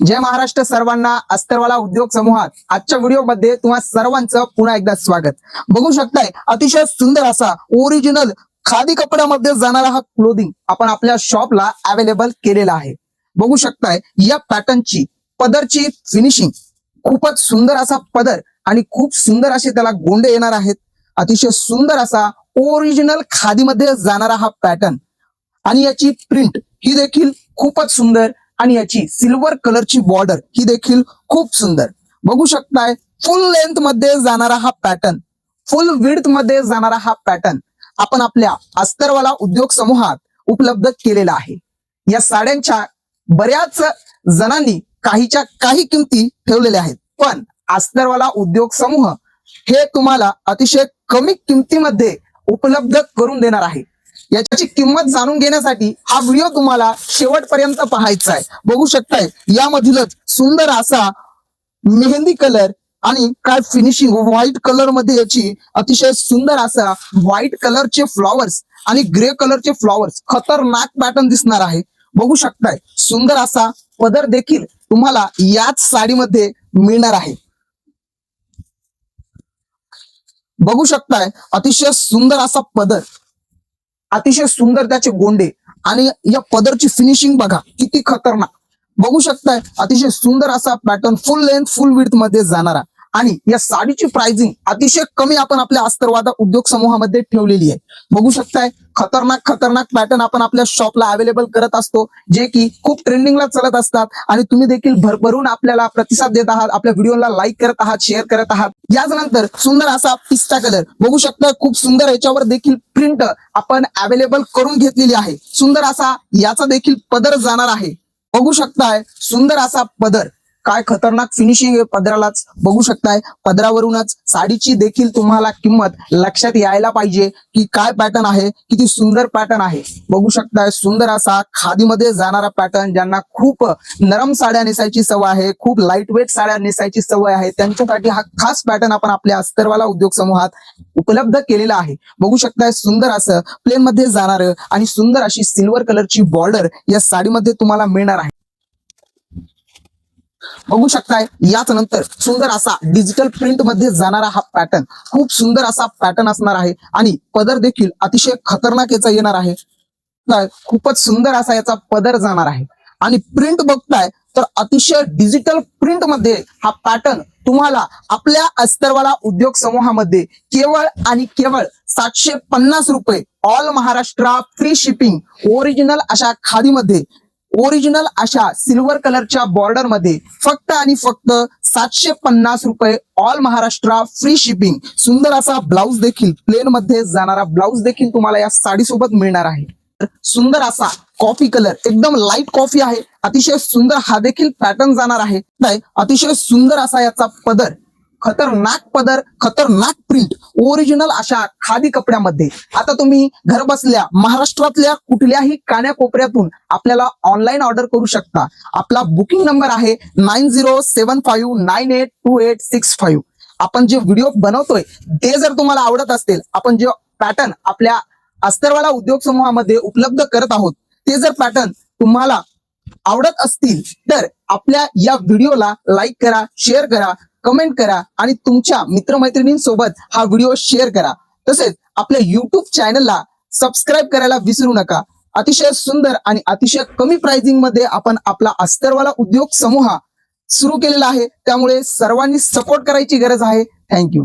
जय महाराष्ट्र सर्वांना अस्तरवाला उद्योग समूहात. आजच्या व्हिडिओमध्ये तुम्हा सर्वांचं पुन्हा एकदा स्वागत. बघू शकताय अतिशय सुंदर असा ओरिजिनल खादी कपड्यामध्ये जाणारा हा क्लोदिंग आपण आपल्या शॉपला अवेलेबल केलेला आहे. बघू शकताय या पॅटर्नची पदरची फिनिशिंग खूपच सुंदर असा पदर आणि खूप सुंदर असे त्याला गोंडे येणार आहेत. अतिशय सुंदर असा ओरिजिनल खादीमध्ये जाणारा हा पॅटर्न आणि याची प्रिंट ही देखील खूपच सुंदर आणि याची सिल्वर कलरची बॉर्डर ही देखील खूप सुंदर. बघू शकताय फुल लेंथमध्ये जाणारा हा पॅटर्न फुल विड्थमध्ये जाणारा हा पॅटर्न आपण आपल्या अस्तरवाला उद्योग समूहात उपलब्ध केलेला आहे. या साड्यांच्या बऱ्याच जणांनी काहीच्या काही किमती ठेवलेल्या आहेत पण अस्तरवाला उद्योग समूह हे तुम्हाला अतिशय कमी किमतीमध्ये उपलब्ध करून देणार आहे. याची किंमत जाणून घेण्यासाठी हा व्हिडिओ तुम्हाला शेवटपर्यंत पाहायचा आहे. बघू शकताय यामधीलच सुंदर असा मेहंदी कलर आणि काय फिनिशिंग व्हाईट कलरमध्ये याची अतिशय सुंदर असा व्हाईट कलरचे फ्लॉवर्स आणि ग्रे कलरचे फ्लॉवर्स खतरनाक पॅटर्न दिसणार आहे. बघू शकताय सुंदर असा पदर देखील तुम्हाला याच साडीमध्ये मिळणार आहे. बघू शकताय अतिशय सुंदर असा पदर. अतिशय सुंदर त्याचे गोंडे आणि या पदरची फिनिशिंग बघा किती खतरनाक. बघू शकताय अतिशय सुंदर असा पॅटर्न फुल लेंथ फुल विथमध्ये जाणारा. आणि या साडीची प्राइसिंग अतिशय कमी आपण आपल्या अस्तरवादा उद्योग समूहामध्ये ठेवलेली आहे. बघू शकताय खतरनाक खतरनाक पॅटर्न आपण आपल्या शॉपला अवेलेबल करत असतो जे की खूप ट्रेंडिंगला चालत असतात. आणि तुम्ही देखील भरभरून आपल्याला प्रतिसाद देत आहात आपल्या व्हिडिओला लाईक करत आहात शेअर करत आहात. याच नंतर सुंदर असा पिस्ता कलर बघू शकता खूप सुंदर याच्यावर देखील प्रिंट आपण अवेलेबल करून घेतलेली आहे. सुंदर असा याचा देखील पदर जाणार आहे. बघू शकताय सुंदर असा पदर. काय खतरनाक फिनिशिंग आहे पदरालाच? बघू शकताय पदरावरूनच साडीची देखील तुम्हाला किंमत लक्षात यायला पाहिजे की काय पॅटर्न आहे किती सुंदर पॅटर्न आहे. बघू शकताय सुंदर असा खादीमध्ये जाणारा पॅटर्न ज्यांना खूप नरम साड्या नेसायची सवय आहे खूप लाइट वेट साड्या नेसायची सवय आहे त्यांच्यासाठी हा खास पॅटर्न आपण आपल्या अस्तरवाला उद्योग समूहात उपलब्ध केलेला आहे. बघू शकताय सुंदर असं प्लेन मध्ये जाणार आणि सुंदर अशी सिल्वर कलरची बॉर्डर या साडीमध्ये तुम्हाला मिळणार आहे. बघू शकताय याच नंतर सुंदर असा डिजिटल प्रिंटमध्ये जाणारा हा पॅटर्न खूप सुंदर असा पॅटर्न असणार आहे आणि पदर देखील अतिशय खतरनाक याचा येणार आहे. खूपच सुंदर असा याचा पदर जाणार आहे. आणि प्रिंट बघताय तर अतिशय डिजिटल प्रिंटमध्ये हा पॅटर्न तुम्हाला आपल्या अस्तरवाला उद्योग समूहामध्ये केवळ आणि केवळ सातशे पन्नास रुपये all Maharashtra free shipping original अशा खादीमध्ये ओरिजिनल अशा सिल्वर कलरच्या बॉर्डरमध्ये फक्त आणि फक्त सातशे पन्नास रुपये ऑल महाराष्ट्र फ्री शिपिंग सुंदर असा ब्लाऊज देखील प्लेन मध्ये जाणारा ब्लाऊज देखील तुम्हाला या साडी सोबत मिळणार आहे. सुंदर असा कॉफी कलर एकदम लाइट कॉफी आहे. अतिशय सुंदर हा देखील पॅटर्न जाणार आहे. नाही, अतिशय सुंदर असा याचा पदर खतरनाक पदर खतरनाक प्रिंट ओरिजिनल अशा खादी कपड्यामध्ये. आता तुम्ही घर बसल्या महाराष्ट्रातल्या कुठल्याही काण्याकोपऱ्यातून आपल्याला ऑनलाईन ऑर्डर करू शकता. आपला बुकिंग नंबर आहे nine zero seven five nine eight two eight six five आपण जे व्हिडिओ बनवतोय ते जर तुम्हाला आवडत असतील आपण जे पॅटर्न आपल्या अस्तरवाला उद्योग समूहामध्ये उपलब्ध करत आहोत ते जर पॅटर्न तुम्हाला आवडत असतील तर आपल्या या व्हिडिओला लाईक करा शेअर करा कमेंट करा आणि तुमच्या मित्रमैत्रिणींसोबत हा व्हिडिओ शेअर करा. तसेच आपल्या युट्यूब चॅनलला सबस्क्राईब करायला विसरू नका. अतिशय सुंदर आणि अतिशय कमी प्राइसिंगमध्ये आपण आपला अस्तरवाला उद्योग समूह सुरू केलेला आहे. त्यामुळे सर्वांनी सपोर्ट करायची गरज आहे. थँक्यू